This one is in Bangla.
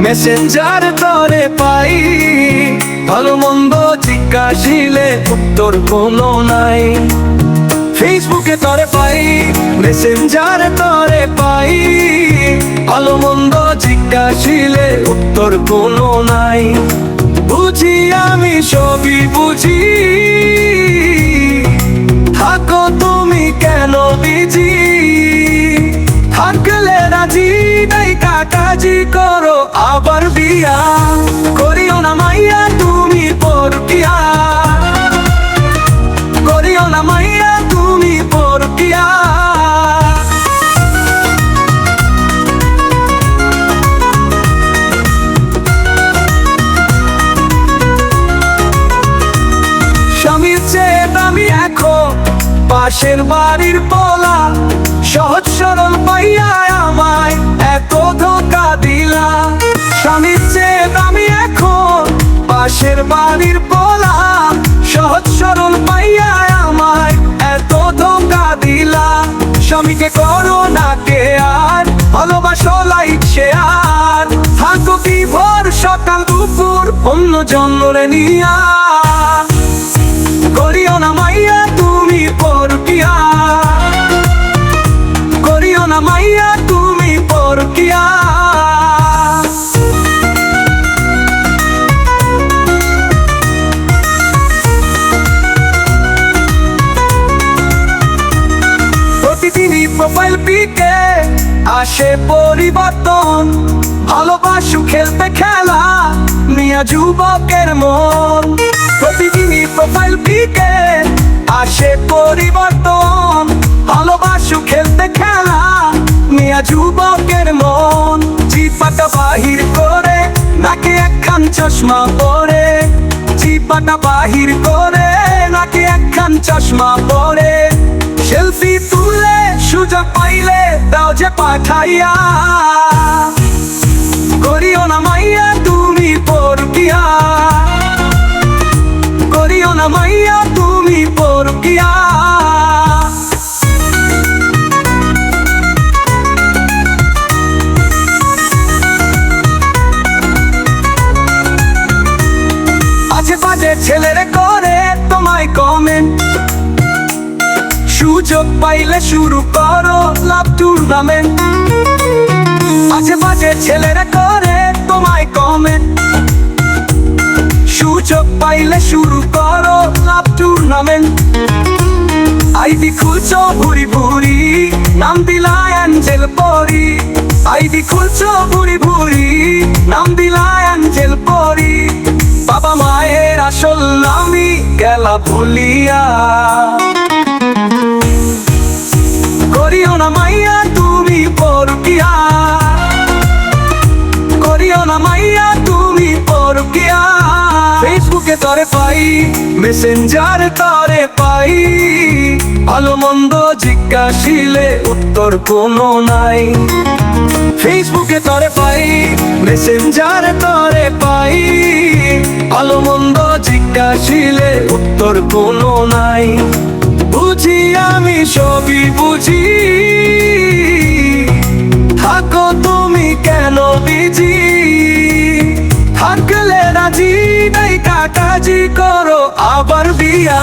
মেসেঞ্জার তরে পাই। ভালো মন্দ জিজ্ঞাসিলে উত্তর কোনো নাই। ফেসবুকে তরে পাই মেসেঞ্জার তরে পাই। ভালো মন্দ জিজ্ঞাসিলে উত্তর কোনো নাই। বুঝি আমি সবই বুঝি। থাকো তুমি কেন বিজি? কাকাজি করো আবার বিয়া। করিও না মাইয়া, তুমি পরকিয়া। করিও না মাইয়া, তুমি পরকিয়া। স্বামীর চেয়ে দামি এখন পাশের বাড়ির পোলা পাশের বাড়ির পোলা, সহজ সরল পাইয়া আমায় এত ধোকা দিলা। স্বামীকে করো না কে আর ভালোবাসো লাইক শেয়ার থাকো কি ভোর, সকাল দুপুর, অন্য জন্মরে নিয়া। প্রোফাইল পিকে, আসে পরিবর্তন, ভালোবাসু খেলতে খেলা নিয়া যুবকের মন। প্রতিদিনই প্রোফাইল পিকে, আসে পরিবর্তন, ভালোবাসু খেলতে খেলা নিয়া যুবকের মন। চিপাটা বাহির করে, নাকি একখান চশমা পরে। চিপাটা বাহির করে, নাকি একখান চশমা পরে। সেলফি তুলে পাইলে দাও যে পাঠাইয়া। করিও না মাইয়া, তুমি পরকিয়া। করিও না মাইয়া, তুমি পরকিয়া। আছে বাজে ছেলেরে করে তোমায় কমেন্ট সুযোগ পাইলে শুরু করো লাভ টুর্নামেন্ট মাঝে মাঝে ছেলেরা করে, তোমায় কমেন্ট সুযোগ পাইলে শুরু করো লাভ টুর্নামেন্ট আইডি খুলছো ভুরি ভুরি, নাম দিলা অ্যাঞ্জেল পরি। আইডি খুলছো ভুরি ভুরি, নাম দিলা অ্যাঞ্জেল পরি। বাবা মায়ের আসল নামি গেলা ভুলিয়া। মাইয়া তুমি পরকিয়া। ফেসবুকে তরে পাই মেসেঞ্জার তরে পাই। ভালো মন্দ জিজ্ঞাসিলে উত্তর কোনো নাই। ফেসবুকে তরে পাই মেসেঞ্জার তরে পাই। ভালো মন্দ জিজ্ঞাসিলে উত্তর কোনো নাই। বুঝি আমি সবই বুঝি। রাজি করো আবার বিয়া।